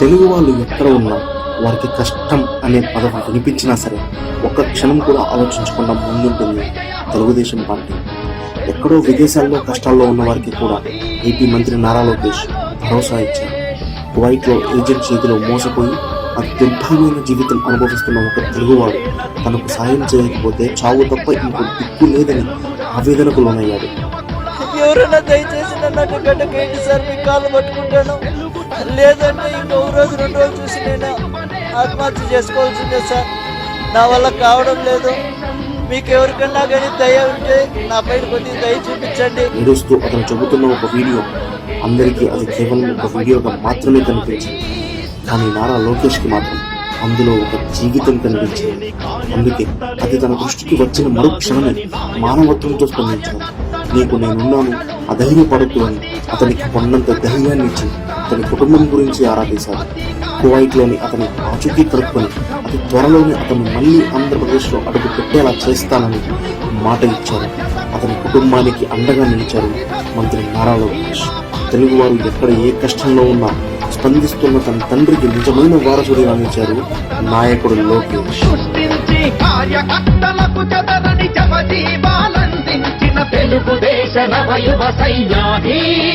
తెలుగు వాళ్ళు ఎక్కడ ఉన్నా వారికి కష్టం అనే పదం వినిపించినా సరే ఒక్క క్షణం కూడా ఆలోచించకుండా ముందుంటుంది తెలుగుదేశం పార్టీ. ఎక్కడో విదేశాల్లో కష్టాల్లో ఉన్న వారికి కూడా ఏపీ మంత్రి నారా లోకేష్ భరోసా ఇచ్చారు. కువైట్లో ఏజెంట్ చేతిలో మోసపోయి అతి దుర్భరమైన జీవితం అనుభవిస్తున్న ఒక తెలుగువాడు తనకు సాయం చేయకపోతే చావు తప్ప ఇంకో దిక్కు లేదని ఆవేదనకు లోనయ్యాడు. ఎవరైనా దయచేసి నన్ను అక్కడ సార్ మీ కాలు పట్టుకుంటాను. లేదంటే ఇంకో రోజు రెండు రోజులు చూసి నేను ఆత్మహత్య చేసుకోవాల్సిందే సార్. నా వల్ల కావడం లేదు. మీకు ఎవరికన్నా కానీ దయ ఉంటే నా పైన కొద్ది దయ చూపించండి. ఏడుస్తూ అతను చెబుతున్న ఒక వీడియో అందరికీ అది కేవలం ఒక వీడియోగా మాత్రమే కనిపించింది. కానీ నారా లోకేష్కి మాత్రం అందులో ఒక జీవితం కనిపించింది. అందుకే అది తన దృష్టికి వచ్చిన మరుక్షణమే మానవత్వంతో స్పందించాను నీకు నేనున్నాను అధైర్యపడద్దు అని అతనికి కొన్నంత ధైర్యాన్ని ఇచ్చి అతని కుటుంబం గురించి ఆరా తీశారు కువైట్లోని అతని ఆచూకీ కలుపుకొని అతి త్వరలోనే అతను మళ్ళీ ఆంధ్రప్రదేశ్లో అడుగు పెట్టేలా చేస్తానని మాట ఇచ్చారు. అతని కుటుంబానికి అండగా నిలిచారు మంత్రి నారా లోకేష్. తెలుగువారు ఎక్కడ ఏ కష్టంలో ఉన్నా స్పందిస్తున్న తన తండ్రికి నిజమైన వారసుడిగా నిలిచారు నాయకుడు లోకేష్. కార్యకర్తలకు తెలుగుదేశ నవయువ సైన్యాధీష్